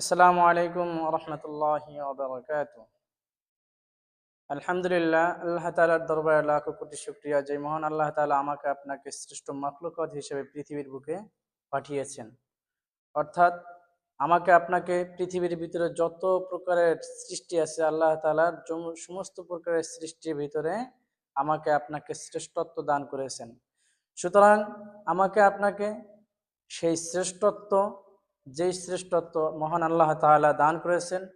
আসসালামু আলাইকুম রহমতুল্লাহ আলহামদুলিল্লাহ, আল্লাহ তালার দরবার লাখ কোটি শুক্রিয়া। যে মহান আল্লাহ তালা আমাকে আপনাকে শ্রেষ্ঠ মাকলুকত হিসেবে পৃথিবীর বুকে পাঠিয়েছেন। অর্থাৎ আমাকে আপনাকে পৃথিবীর ভিতরে যত প্রকারের সৃষ্টি আছে, আল্লাহ তালার সমস্ত প্রকারের সৃষ্টির ভিতরে আমাকে আপনাকে শ্রেষ্ঠত্ব দান করেছেন। সুতরাং আমাকে আপনাকে সেই শ্রেষ্ঠত্ব যেই শ্রেষ্ঠত্ব মহান আল্লাহ তাআলা দান করেছেন,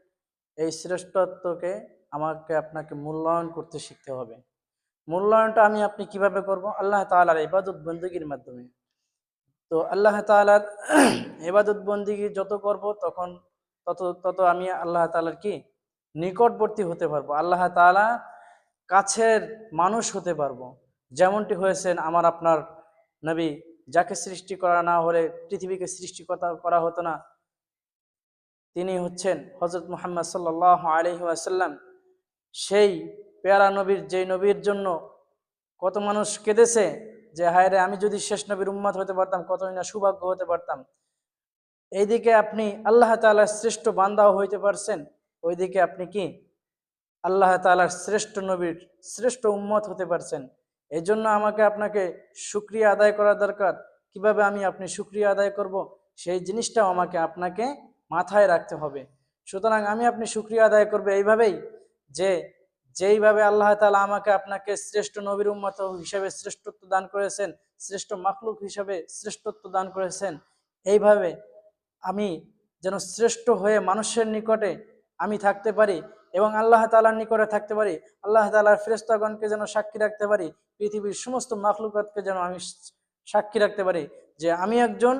এই শ্রেষ্ঠত্বকে আমাকে আপনাকে মূল্যায়ন করতে শিখতে হবে। মূল্যায়নটা আমি আপনি কীভাবে করব? আল্লাহ তাআলার ইবাদত বন্দীগীর মাধ্যমে। তো আল্লাহ তাআলার ইবাদত বন্দীগী যত করব, তখন তত তত আমি আল্লাহ তাআলার কি? নিকটবর্তী হতে পারব। আল্লাহ তাআলা কাছের মানুষ হতে পারব। যেমনটি হয়েছেন আমার আপনার নবী যাকে সৃষ্টি করা না হলে পৃথিবীকে সৃষ্টি করা হতো না। তিনি হচ্ছেন হজরত মোহাম্মদ সাল্লাহ আলহি আসাল্লাম সেই পেয়ারা নবীর, যেই নবীর জন্য কত মানুষ কেঁদেছে যে, হায় রে, আমি যদি শেষ নবীর উম্মাদ হতে পারতাম, কতই না সৌভাগ্য হতে পারতাম। এইদিকে আপনি আল্লাহ তাআলার শ্রেষ্ঠ বান্দাও হইতে পারছেন, ওইদিকে আপনি কি? আল্লাহ তাআলার শ্রেষ্ঠ নবীর শ্রেষ্ঠ উম্মত হতে পারছেন। এই জন্য আমাকে আপনাকে সুক্রিয়া আদায় করা দরকার। কীভাবে আমি আপনি সুক্রিয়া আদায় করব? সেই জিনিসটাও আমাকে আপনাকে মাথায় রাখতে হবে। সুতরাং আমি আপনি সুক্রিয়া আদায় করবে এইভাবেই যে যেইভাবে আল্লাহ তালা আমাকে আপনাকে শ্রেষ্ঠ নবীর উম্মত হিসেবে শ্রেষ্ঠত্ব দান করেছেন, শ্রেষ্ঠ মাখলুক হিসেবে শ্রেষ্ঠত্ব দান করেছেন, এইভাবে আমি যেন শ্রেষ্ঠ হয়ে মানুষের নিকটে আমি থাকতে পারি। এবং আল্লাহ তালার নিকটে থাকতে পারি, আল্লাহ তাআলার ফেরেশতাগণকে যেন সাক্ষী রাখতে পারি, পৃথিবীর সমস্ত মাখলুকাতকে যেন আমি সাক্ষী রাখতে পারি যে আমি একজন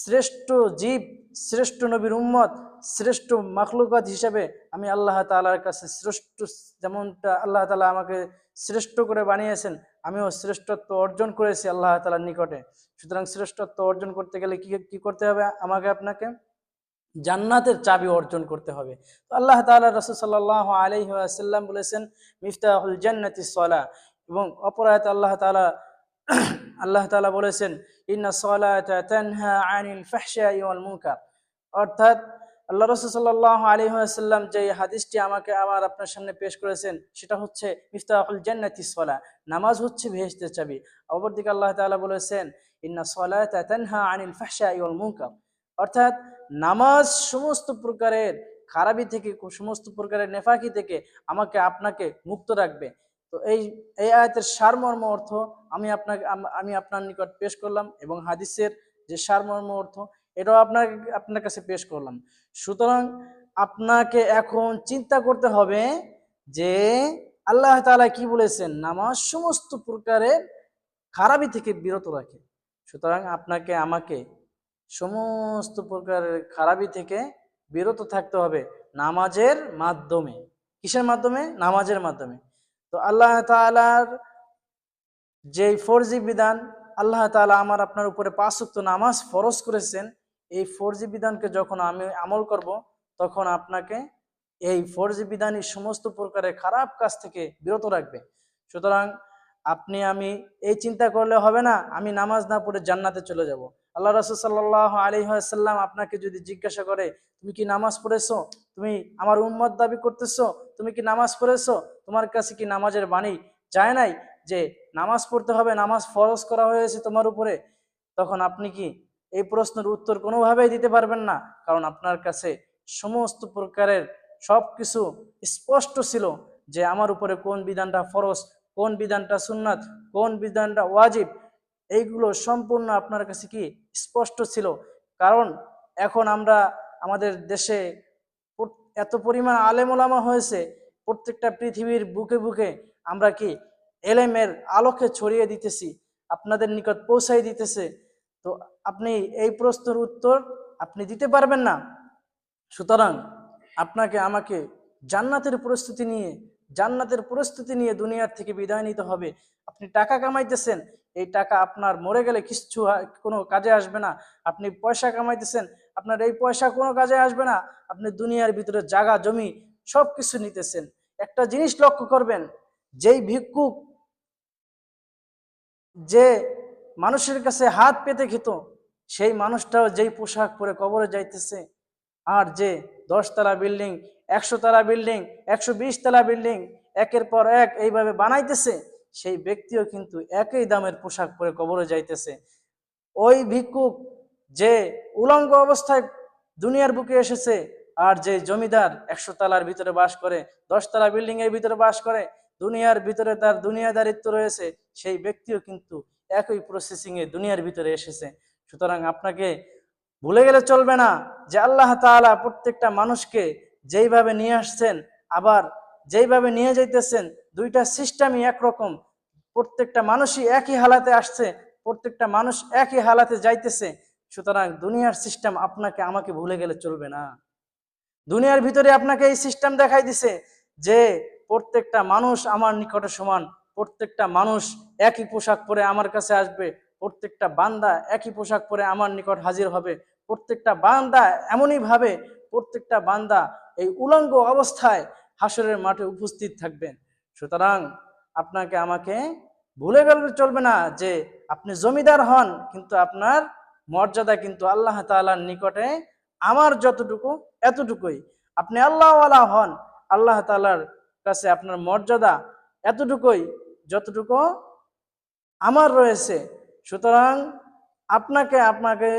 শ্রেষ্ঠ জীব, শ্রেষ্ঠ নবীর উম্মত, শ্রেষ্ঠ মাখলুকাত হিসেবে আমি আল্লাহ তালার কাছে শ্রেষ্ঠ যেমনটা আল্লাহ তালা আমাকে শ্রেষ্ঠ করে বানিয়েছেন, আমিও শ্রেষ্ঠত্ব অর্জন করেছি আল্লাহ তালার নিকটে। সুতরাং শ্রেষ্ঠত্ব অর্জন করতে গেলে কি কি করতে হবে আমাকে আপনাকে? জান্নাতের চাবি অর্জন করতে হবে। আল্লাহ তাআলা রসুল সাল্লাল্লাহু আলাইহি ওয়াসাল্লাম বলেছেন, মিফতাহুল জান্নাতি সলা এবং অপর আয়াতে আল্লাহ তাআলা আল্লাহ তাআলা বলেছেন, ইন্না সলাতা তানহা আনিল ফাহশাই ওয়াল মুনকার অর্থাৎ আল্লাহ রাসূল সাল্লাল্লাহু আলাইহি ওয়াসাল্লাম যে হাদিসটি আমাকে আমার আপনার সামনে পেশ করেছেন, সেটা হচ্ছে, মিফতাহুল জান্নাতি সলা নামাজ হচ্ছে বেহেশতের চাবি। অপরদিকে আল্লাহ তাআলা বলেছেন, ইন্না সলাতা তানহা আনিল ফাহশাই ওয়াল মুনকার অর্থাৎ নামাজ সমস্ত প্রকারের খারাপি থেকে, সমস্ত প্রকারের নেফাকি থেকে আমাকে আপনাকে মুক্ত রাখবে। তো এই এই আয়াতের সারমর্ম অর্থ আমি আপনাকে, আমি আপনার নিকট পেশ করলাম এবং হাদিসের যে সারমর্ম অর্থ, এটাও আপনাকে আপনার কাছে পেশ করলাম। সুতরাং আপনাকে এখন চিন্তা করতে হবে যে আল্লাহ তাআলা কি বলেছেন? নামাজ সমস্ত প্রকারের খারাপি থেকে বিরত রাখে। সুতরাং আপনাকে, আমাকে সমস্ত প্রকারের খারাপি থেকে বিরত থাকতে হবে নামাজের মাধ্যমে। কিসের মাধ্যমে? নামাজের মাধ্যমে। তো আল্লাহ তাআলার যে ফরজি বিধান, আল্লাহ তাআলা আমার আপনার উপরে পাঁচক্ত নামাজ ফরজ করেছেন, এই ফরজি বিধানকে যখন আমি আমল করব, তখন আপনাকে এই ফরজি বিধানই সমস্ত প্রকারের খারাপ কাজ থেকে বিরত রাখবে। সুতরাং আপনি আমি এই চিন্তা করলে হবে না, আমি নামাজ না পড়ে জান্নাতে চলে যাব। আল্লাহ রাসুল সাল্লাহ আলী সাল্লাম আপনাকে যদি জিজ্ঞাসা করে, তুমি কি নামাজ পড়েছো? তুমি আমার উম্মত দাবি করতেছো? তুমি কি নামাজ পড়েছো? তোমার কাছে কি নামাজের বাণী যায় নাই যে নামাজ পড়তে হবে, নামাজ ফরজ করা হয়েছে তোমার উপরে? তখন আপনি কি এই প্রশ্নের উত্তর কোনোভাবেই দিতে পারবেন না, কারণ আপনার কাছে সমস্ত প্রকারের সব কিছু স্পষ্ট ছিল যে আমার উপরে কোন বিধানটা ফরজ, কোন বিধানটা সুন্নাত, কোন বিধানটা ওয়াজিব এইগুলো সম্পূর্ণ আপনার কাছে কি স্পষ্ট ছিল? কারণ এখন আমরা আমাদের দেশে এত পরিমাণ আলেমোলামা হয়েছে, প্রত্যেকটা পৃথিবীর বুকে বুকে আমরা কি এলেমের আলোকে ছড়িয়ে দিতেছি, আপনাদের নিকট পৌঁছাই দিতেছে। তো আপনি এই প্রশ্নের উত্তর আপনি দিতে পারবেন না। সুতরাং আপনাকে, আমাকে জান্নাতের প্রস্তুতি নিয়ে জান্নাতের প্রস্তুতি নিয়ে দুনিয়ার থেকে বিদায় নিতে হবে। আপনি টাকা কামাইতেছেন, এই টাকা আপনার মরে গেলে কিচ্ছু কোনো কাজে আসবে না। আপনি পয়সা কামাইতেছেন, আপনার এই পয়সা কোনো কাজে আসবে না। আপনি দুনিয়ার ভিতরে জাগা জমি সব কিছু নিতেছেন। একটা জিনিস লক্ষ্য করবেন, যেই ভিক্ষুক, যে মানুষের কাছে হাত পেতে খেত সেই মানুষটাও যেই পোশাক পরে কবরে যাইতেছে, আর যে দশতলা বিল্ডিং একশো তলা বিল্ডিং, একশো বিশ তলা বিল্ডিং, একের পর এক এইভাবে বানাইতেছে, সেই ব্যক্তিও কিন্তু একই দামের পোশাক পরে কবরে যাইতেছে। ওই ভিক্ষুক যে উলঙ্গ অবস্থায় দুনিয়ার বুকে এসেছে আর যে জমিদার একশো তালার ভিতরে বাস করে দশতলা বিল্ডিং এর ভিতরে বাস করে, দুনিয়ার ভিতরে তার দুনিয়াদারিত্ব রয়েছে, সেই ব্যক্তিও কিন্তু একই প্রসেসিং এ দুনিয়ার ভিতরে এসেছে। সুতরাং আপনাকে ভুলে গেলে চলবে না যে আল্লাহ তাআলা প্রত্যেকটা মানুষকে যেইভাবে নিয়ে আসছেন, আবার যেইভাবে নিয়ে যাইতেছেন, দুইটা সিস্টেমই একরকম। প্রত্যেকটা মানুষই একই হালাতে আসছে, প্রত্যেকটা মানুষ একই হালাতে যাইতেছে। সুতরাং দুনিয়ার সিস্টেম আপনাকে আমাকে ভুলে গেলে চলবে না। দুনিয়ার ভিতরে আপনাকে এই সিস্টেম দেখাই দিছে যে প্রত্যেকটা মানুষ আমার নিকটে সমান, প্রত্যেকটা মানুষ একই পোশাক পরে আমার কাছে আসবে, প্রত্যেকটা বান্দা একই পোশাক পরে আমার নিকট হাজির হবে, প্রত্যেকটা বান্দা এমনই ভাবে প্রত্যেকটা বান্দা এই উলঙ্গ অবস্থায় হাসরের মাঠে উপস্থিত থাকবেন। সুতরাং আপনাকে আমাকে ভুলে গেলে চলবে না যে আপনি জমিদার হন, কিন্তু আপনার মর্যাদা কিন্তু আল্লাহ তাআলার নিকটে আমার যতটুকু, এতটুকুই। আপনি আল্লাহওয়ালা হন, আল্লাহ তাআলার কাছে আপনার মর্যাদা এতটুকুই যতটুকু আমার রয়েছে। সুতরাং আপনাকে আপনাকে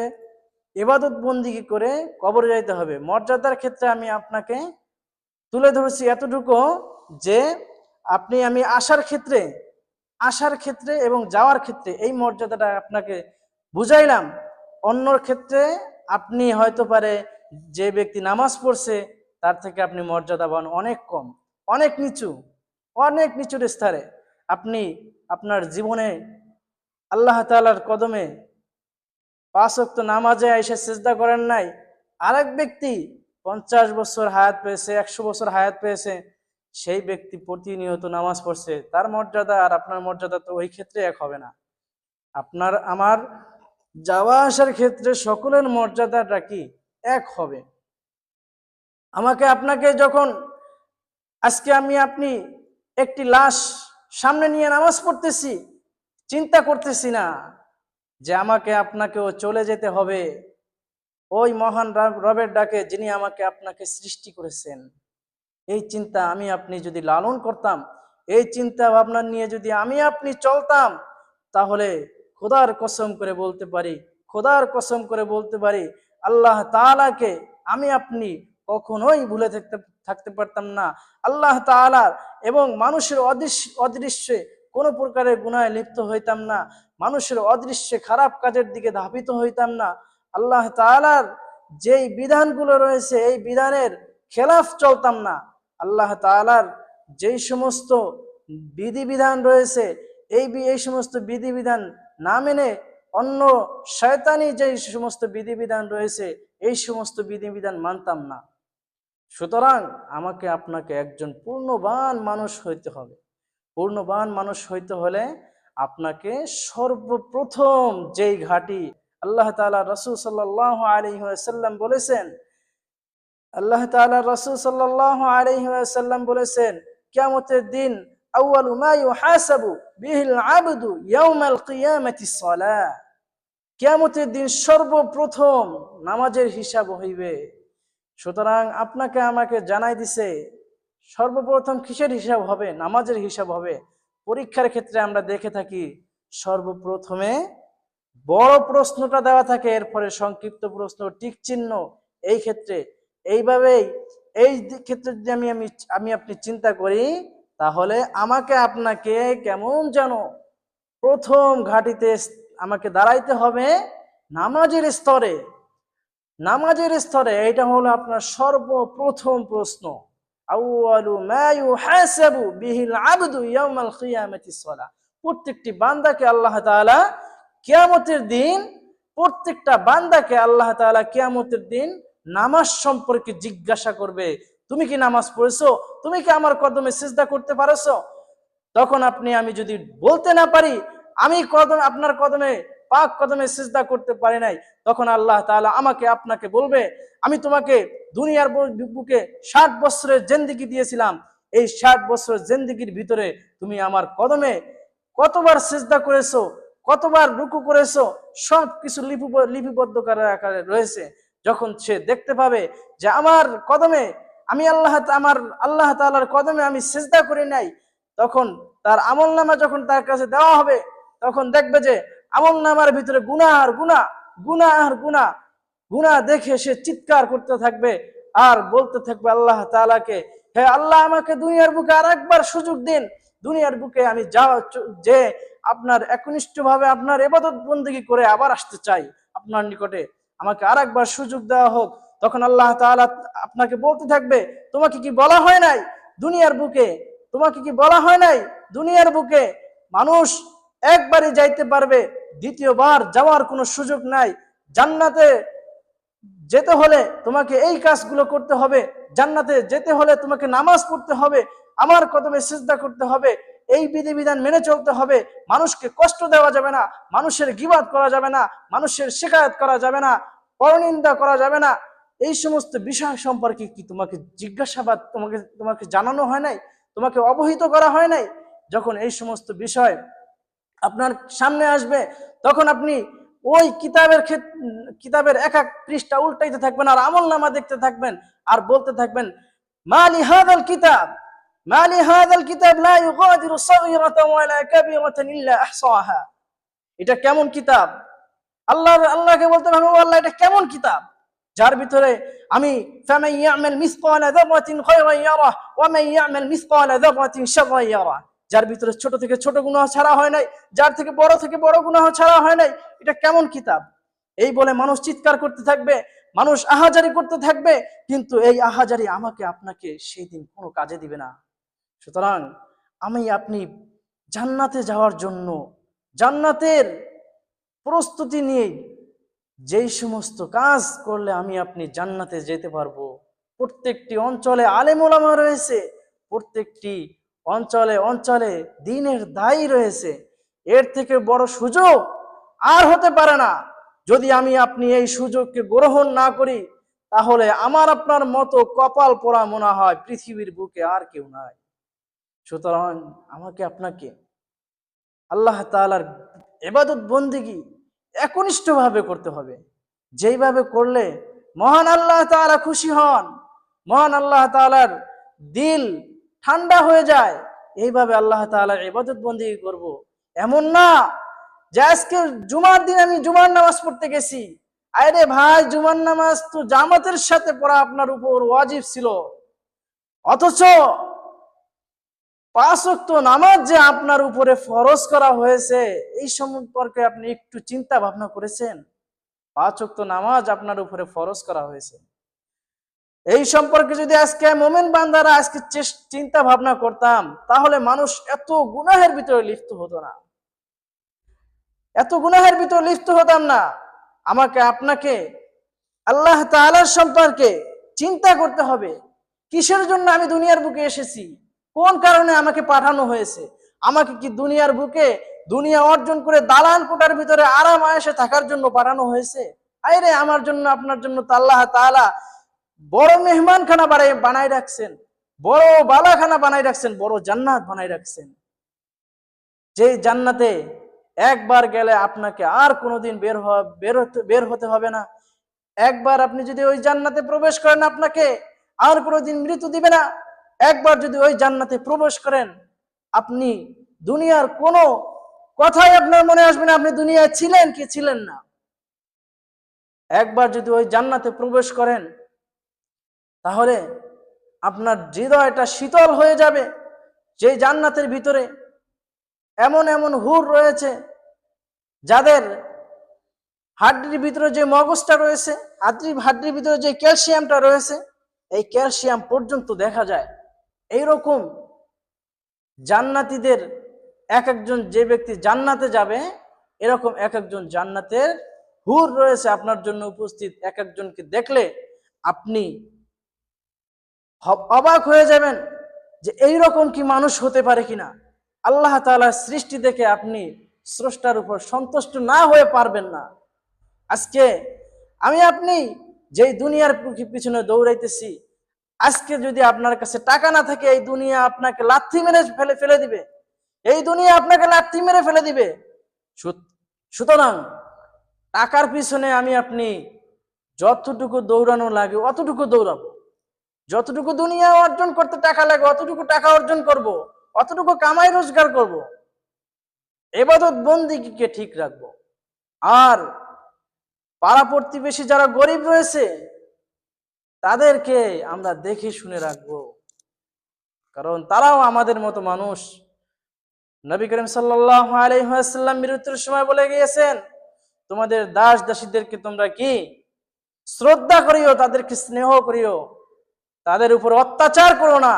ইবাদত বন্দিগি করে কবরে যাইতে হবে। মর্যাদার ক্ষেত্রে আমি আপনাকে তুলে ধরেছি এতটুকু যে আপনি, আমি আসার ক্ষেত্রে আসার ক্ষেত্রে এবং যাওয়ার ক্ষেত্রে এই মর্যাদাটা আপনাকে বুঝাইলাম। অন্যর ক্ষেত্রে আপনি হয়তো পারে যে ব্যক্তি নামাজ পড়ছে, তার থেকে আপনি মর্যাদাবান অনেক কম, অনেক নিচু, অনেক নিচুর স্তরে। আপনি আপনার জীবনে আল্লাহ তাআলার কদমে পাঁচ ওয়াক্ত নামাজে এসে চেষ্টা করেন নাই। আরেক ব্যক্তি পঞ্চাশ বছর হায়াত পেয়েছে, একশো বছর হায়াত পেয়েছে, সেই ব্যক্তি প্রতিনিয়ত নামাজ পড়ছে। তার মর্যাদা আর আপনার মর্যাদা তো ওই ক্ষেত্রে এক হবে না। আপনার, আমার যাওয়া আসার ক্ষেত্রে সকলের মর্যাদাটা কি? এক হবে। আমাকে আপনাকে যখন, আজকে আমি আপনি একটি লাশ সামনে নিয়ে নামাজ পড়তেছি, চিন্তা করতেছি না। যে আমাকে আপনাকেও চলে যেতে হবে। ওই মহান রব- রবের ডাকে যিনি আমাকে আপনাকে সৃষ্টি করেছেন। এই চিন্তা আমি আপনি যদি লালন করতাম, এই চিন্তা ভাবনা নিয়ে যদি আমি আপনি চলতাম, তাহলে খোদার কসম করে বলতে পারি, খোদার কসম করে বলতে পারি, আল্লাহ তাআলাকে আমি আপনি কখনোই ভুলে থাকতে থাকতে পারতাম না। আল্লাহ তাআলার এবং মানুষের অদৃশ্য অদৃশ্যে কোনো প্রকারের গুনায় লিপ্ত হইতাম না, মানুষের অদৃশ্যে খারাপ কাজের দিকে ধাবিত হইতাম না। আল্লাহ তাআলার যেই বিধানগুলো রয়েছে, এই বিধানের খেলাফ চলতাম না। আল্লাহ তাআলার যেই সমস্ত বিধিবিধান রয়েছে, এই এই সমস্ত বিধিবিধান না মেনে অন্য শয়তানি যেই সমস্ত বিধিবিধান রয়েছে, এই সমস্ত বিধিবিধান মানতাম না। সুতরাং আমাকে আপনাকে একজন পূর্ণবান মানুষ হইতে হবে। পূর্ণবান মানুষ হইতে হলে আপনাকে সর্বপ্রথম যেই ঘাটি আল্লাহ তাআলা রসুল সাল্লাহ আলহিহাসাল্লাম বলেছেন, আল্লাহ তাআলা রসুল সাল্লাহ আলহিহাসাল্লাম বলেছেন, কিয়ামতের দিন আউয়ালু মা ইউহাসাবু বিহিল আবদু ইয়াউমাল কিয়ামাতি সালাহ কিয়ামতের দিন সর্বপ্রথম নামাজের হিসাব হইবে। সুতরাং আপনাকে আমাকে জানাই দিছে সর্বপ্রথম কিসের হিসাব হবে? নামাজের হিসাব হবে। পরীক্ষার ক্ষেত্রে আমরা দেখে থাকি, সর্বপ্রথমে বড় প্রশ্নটা দেওয়া থাকে, এরপরে সংক্ষিপ্ত প্রশ্ন, টিক চিহ্ন, এই ক্ষেত্রে। এইভাবেই, এই ক্ষেত্রে যদি আমি আমি আমি আপনি চিন্তা করি, তাহলে আমাকে আপনাকে কেমন যেন প্রথম ঘাটিতে আমাকে দাঁড়াইতে হবে নামাজের স্তরে। নামাজের স্তরে এটা হলো আপনার সর্বপ্রথম প্রশ্ন। প্রত্যেকটি বান্দাকে আল্লাহ কিয়ামতের দিন, প্রত্যেকটা বান্দাকে আল্লাহ তাআলা কিয়ামতের দিন নামাজ সম্পর্কে জিজ্ঞাসা করবে। তুমি কি নামাজ পড়েছো? তুমি কি আমার কদমে সিজদা করতে পারছ? তখন আপনি, আমি যদি বলতে না পারি, আমি কদম, আপনার কদমে পাক কদমে সিজদা করতে পারি নাই, তখন আল্লাহ তাআলা আমাকে, আপনাকে বলবে, আমি তোমাকে দুনিয়ার বুকে ষাট বছরের জেন্দিগি দিয়েছিলাম। এই ষাট বছরের জেন্দিগির ভিতরে তুমি আমার কদমে কতবার সিজদা করেছ, কতবার রুকু করেছ, সব কিছু লিপি, লিপিবদ্ধ করার আকারে রয়েছে। যখন সে দেখতে পাবে যে আমার কদমে, আমি আল্লাহ আমার আল্লাহ তাআলার কদমে আমি সেজদা করে নাই, তখন তার আমল নামা যখন তার কাছে দেওয়া হবে, তখন দেখবে যে আমল নামার ভিতরে গুণা আর গুণা গুণা আর গুণা গুণা দেখে সে চিৎকার করতে থাকবে আর বলতে থাকবে আল্লাহ তাআলাকে, হে আল্লাহ, আমাকে দুনিয়ার বুকে আর একবার সুযোগ দিন। দুনিয়ার বুকে আমি যা যে আপনার একনিষ্ঠ ভাবে আপনার এবাদত বন্দী করে আবার আসতে চাই আপনার নিকটে, আমাকে আর একবার সুযোগ দেওয়া হোক। তখন আল্লাহ তাআলা আপনাকে বলতে থাকবে, তোমাকে কি বলা হয় নাই? দুনিয়ার বুকে তোমাকে কি বলা হয় নাই? দুনিয়ার বুকে মানুষ একবারই যাইতে পারবে দ্বিতীয়বার যাওয়ার কোনো সুযোগ নাই। জান্নাতে যেতে হলে তোমাকে এই কাজগুলো করতে হবে। জান্নাতে যেতে হলে তোমাকে নামাজ পড়তে হবে। আমার কদমে সিজদা করতে হবে। এই বিধিবিধান মেনে চলতে হবে। মানুষকে কষ্ট দেওয়া যাবে না। মানুষের গিবাদ করা যাবে না। মানুষের শিকায়ত করা যাবে না। পরনিন্দা করা যাবে না। এই সমস্ত বিষয় সম্পর্কে কি তোমাকে জিজ্ঞাসাবাদ তোমাকে তোমাকে জানানো হয় নাই? তোমাকে অবহিত করা হয় নাই? যখন এই সমস্ত বিষয় আপনার সামনে আসবে, তখন আপনি ওই কিতাবের কিতাবের এক এক পৃষ্ঠা উল্টাইতে থাকবেন আর আমল নামা দেখতে থাকবেন আর বলতে থাকবেন, মালি হাদাল কিতাব, মালি হাদাল কিতাব লা ইউগাদিরু সাগীরাতান ওয়ালা কাবীরাতান ইল্লা আহসাহা। এটা কেমন কিতাব? আল্লাহ আল্লাহকে বলতে পারব আল্লাহ, এটা কেমন কিতাব? যার ভিতরে আমি, ফামান ইয়ামাল মিসকালা যারাতিন খায়রান ইয়ারা ওয়া মান ইয়ামাল মিসকালা যারাতিন শাররান ইয়ারা যার ভিতরে ছোট থেকে ছোট গুনাহ ছাড়া হয় নাই, যার থেকে বড় থেকে বড় গুনাহ ছাড়া হয় নাই, এটা কেমন কিতাব? এই বলে মানুষ চিৎকার করতে থাকবে, মানুষ আহাজারি করতে থাকবে, কিন্তু এই আহাজারি আমাকে আপনাকে সেই দিন কোনো কাজে দিবে না। সুতরাং আমি আপনি জান্নাতে যাওয়ার জন্য জান্নাতের প্রস্তুতি নিয়ে যেই সমস্ত কাজ করলে আমি আপনি জান্নাতে যেতে পারব, প্রত্যেকটি অঞ্চলে আলেমোলামা রয়েছে, প্রত্যেকটি অঞ্চলে অঞ্চলে দিনের দায়ী রয়েছে। এর থেকে বড় সুযোগ আর হতে পারে না। যদি আমি আপনি এই সুযোগকে গ্রহণ না করি, তাহলে আমার আপনার মতো কপাল পোড়া মনে হয় পৃথিবীর বুকে আর কেউ নাই। সুতরাং আমাকে আপনাকে আল্লাহ তাআলার এবাদত বন্দিগি একনিষ্ঠভাবে করতে হবে। যেইভাবে করলে মহান আল্লাহ তাআলা খুশি হন। মহান আল্লাহ তাআলার দিল ঠান্ডা হয়ে যায়। এইভাবে আল্লাহ তাআলার ইবাদত বন্দিগি করব। এমন না যে আজকে জুমার দিন আমি জুমার নামাজ পড়তে গেছি। আরে ভাই, জুমার নামাজ তো জামাতের সাথে পড়া আপনার উপর ওয়াজিব ছিল। অথচ পাঁচ ওয়াক্ত নামাজ যে আপনার উপরে ফরজ করা হয়েছে, এই সম্পর্কে আপনি একটু চিন্তা ভাবনা করেছেন? পাঁচ ওয়াক্ত নামাজ আপনার উপরে ফরজ করা হয়েছে। এই সম্পর্কে যদি আজকে মোমেন বান্দারা আজকে চিন্তা ভাবনা করতাম, তাহলে মানুষ এত গুনাহের ভিতরে লিপ্ত হতো না। এত গুনাহের ভিতরে লিপ্ত হতাম না। আমাকে, আপনাকে, আল্লাহ তাআলার সম্পর্কে চিন্তা করতে হবে। কিসের জন্য আমি দুনিয়ার বুকে এসেছি? কোন কারণে আমাকে পাঠানো হয়েছে? আমাকে কি দুনিয়ার বুকে দুনিয়া অর্জন করে দালান কোটার ভিতরে আরাম আয়েসে থাকার জন্য পাঠানো হয়েছে? আরে আমার জন্য, আপনার জন্য তো আল্লাহ তাআলা বড় মেহমানখানা বানাই বানাই রাখছেন। বড় বালাখানা বানাই রাখছেন, বড় জান্নাত বানাই রাখছেন। যে জান্নাতে একবার গেলে আপনাকে আর কোনোদিন বের হওয়া বের বের হতে হবে না। একবার আপনি যদি ওই জান্নাতে প্রবেশ করেন আপনাকে, আর কোনোদিন মৃত্যু দিবে না। একবার যদি ওই জান্নাতে প্রবেশ করেন, আপনি দুনিয়ার কোনো কথাই আপনার মনে আসবে না, আপনি দুনিয়ায় ছিলেন কি ছিলেন না। একবার যদি ওই জান্নাতে প্রবেশ করেন তাহলে আপনার হৃদয়টা শীতল হয়ে যাবে। যে জান্নাতের ভিতরে এমন এমন হুর রয়েছে, যাদের হাড্ডির ভিতরে যে মগজটা রয়েছে, হাড্ডির হাড্ডির ভিতরে যে ক্যালসিয়ামটা রয়েছে, এই ক্যালসিয়াম পর্যন্ত দেখা যায়। এই রকম জান্নাতীদের এক একজন যে ব্যক্তি জান্নাতে যাবে, এরকম এক একজন জান্নাতের হুর রয়েছে আপনার জন্য উপস্থিত। এক একজনকে দেখলে আপনি অবাক হয়ে যাবেন যে এই রকম কি মানুষ হতে পারে কিনা। আল্লাহ তাআলার সৃষ্টি দেখে আপনি স্রষ্টার উপর সন্তুষ্ট না হয়ে পারবেন না। আজকে আমি আপনি যেই দুনিয়ার পিছনে দৌড়াইতেছি, আজকে যদি আপনার কাছে টাকা না থাকে, এই দুনিয়া আপনাকে লাথি মেরে ফেলে ফেলে দিবে। এই দুনিয়া আপনাকে লাথি মেরে ফেলে দিবে। সুত- সুতরাং টাকার পিছনে আমি আপনি যতটুকু দৌড়ানো লাগে অতটুকু দৌড়াবো। যতটুকু দুনিয়া অর্জন করতে টাকা লাগে, অতটুকু টাকা অর্জন করব। অতটুকু কামাই রোজগার করব। এবাদত বন্দিকে ঠিক রাখব আর পাড়া প্রতিবেশী যারা গরিব রয়েছে, তাদেরকে আমরা দেখে শুনে রাখব কারণ তারাও আমাদের মতো মানুষ নবী করিম সাল্লাহ আলহাম মৃত্যুর সময় বলে গিয়েছেন, তোমাদের দাস দাসীদেরকে তোমরা কি শ্রদ্ধা করিও, তাদেরকে স্নেহ করিও তাদের উপর অত্যাচার করো না।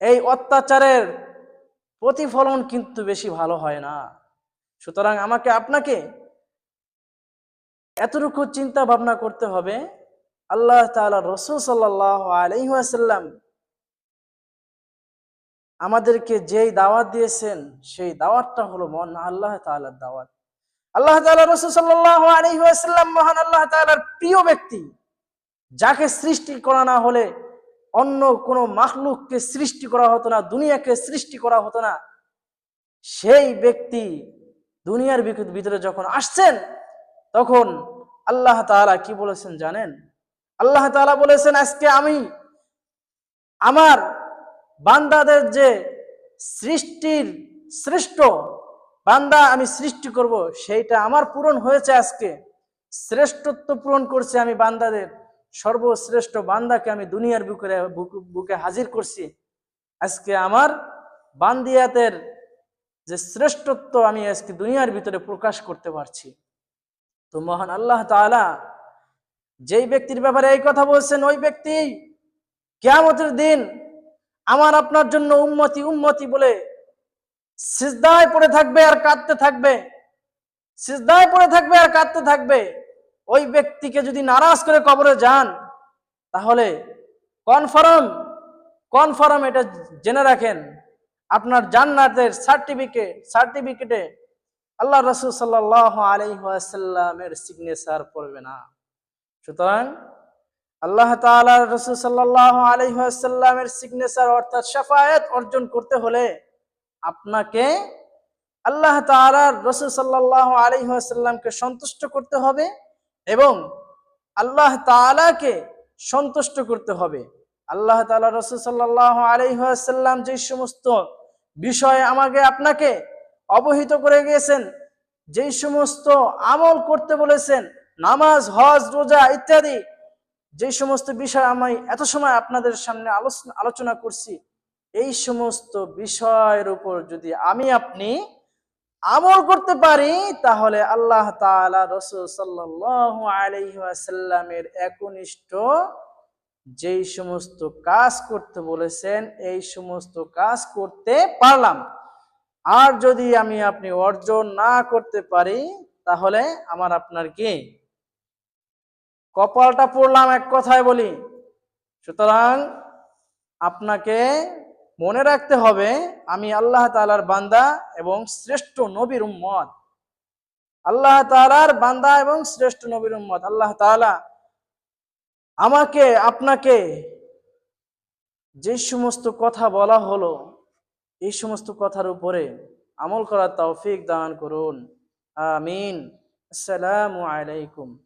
এই অত্যাচারের প্রতিফলন কিন্তু বেশি ভালো হয় না। সুতরাং আমাকে, আপনাকে এতটুকু চিন্তা ভাবনা করতে হবে। আল্লাহ রসুল আলহাসাল্লাম আমাদেরকে যেই দাওয়াত দিয়েছেন, সেই দাওয়াতটা হলো মন আল্লাহ দাওয়াত। আল্লাহ তাআলা রসুল সাল্লাহ আলহাসাল্লাম মহান আল্লাহ প্রিয় ব্যক্তি। যাকে সৃষ্টি করা না হলে অন্য কোনো মাখলুককে সৃষ্টি করা হতো না, দুনিয়াকে সৃষ্টি করা হতো না। সেই ব্যক্তি দুনিয়ার ভিত- ভিতরে যখন আসছেন, তখন আল্লাহ তাআলা কি বলেছেন জানেন? আল্লাহ তাআলা বলেছেন, আজকে আমি আমার বান্দাদের যে সৃষ্টির শ্রেষ্ঠ বান্দা আমি সৃষ্টি করব, সেইটা আমার পূরণ হয়েছে আজকে। শ্রেষ্ঠত্ব পূরণ করছে আমি বান্দাদের। সর্বশ্রেষ্ঠ বান্দাকে আমি দুনিয়ার বুকে বুক- হাজির করছি। আজকে আমার বান্দিয়াতের যে শ্রেষ্ঠত্ব আমি আজকে দুনিয়ার ভিতরে প্রকাশ করতে পারছি। তো মহান আল্লাহ তাআলা যেই ব্যক্তির ব্যাপারে এই কথা বলছেন, ওই ব্যক্তি কেয়ামতের দিন আমার আপনার জন্য উন্মতি উন্মতি বলে সিজদায় পড়ে থাকবে আর কাঁদতে থাকবে। সিজদায় পড়ে থাকবে আর কাঁদতে থাকবে। ওই ব্যক্তিকে যদি নারাজ করে কবরে যান, তাহলে কনফার্ম কনফার্ম এটা জেনে রাখেন, আপনার জান্নাতের সার্টিফিকেট সার্টিফিকেটে আল্লাহ রসুল সাল্লাহ আলহাসাল্লামের সিগনেচার পড়বে না। সুতরাং আল্লাহ তাআলা রসুল সাল্লাহ আলহাসাল্লামের সিগনেচার অর্থাৎ সাফায়াত অর্জন করতে হলে আপনাকে আল্লাহ তাআলার রসুল সাল্লাহ আলহাসাল্লামকে সন্তুষ্ট করতে হবে। এবং আল্লাহ তাআলাকে সন্তুষ্ট করতে হবে। আল্লাহ তালা রসুল সাল্লাহ যে সমস্ত বিষয়ে আমাকে আপনাকে অবহিত করে গিয়েছেন যেই সমস্ত আমল করতে বলেছেন, নামাজ, হজ, রোজা ইত্যাদি, যে সমস্ত বিষয় আমি এত সময় আপনাদের সামনে আলোচনা করছি, এই সমস্ত বিষয়ের উপর যদি আমি আপনি আমল করতে পারি, তাহলে আল্লাহ তাআলা রসুল সাল্লাল্লাহু আলাইহি ওয়াসাল্লামের একনিষ্ঠ যেই সমস্ত কাজ করতে বলেছেন, এই সমস্ত কাজ করতে পারলাম। আর যদি আমি আপনি অর্জন না করতে পারি, তাহলে আমার আপনার কি? কপালটা পড়লাম এক কথায় বলি। সুতরাং আপনাকে মনে রাখতে হবে, আমি আল্লাহ তাআলার বান্দা এবং শ্রেষ্ঠ নবীর উম্মত। আল্লাহ তাআলার বান্দা এবং শ্রেষ্ঠ নবীর উম্মত। আল্লাহ তাআলা আমাকে, আপনাকে যে সমস্ত কথা বলা হলো, এই সমস্ত কথার উপরে আমল করার তৌফিক দান করুন। আমিন। আসসালামু আলাইকুম।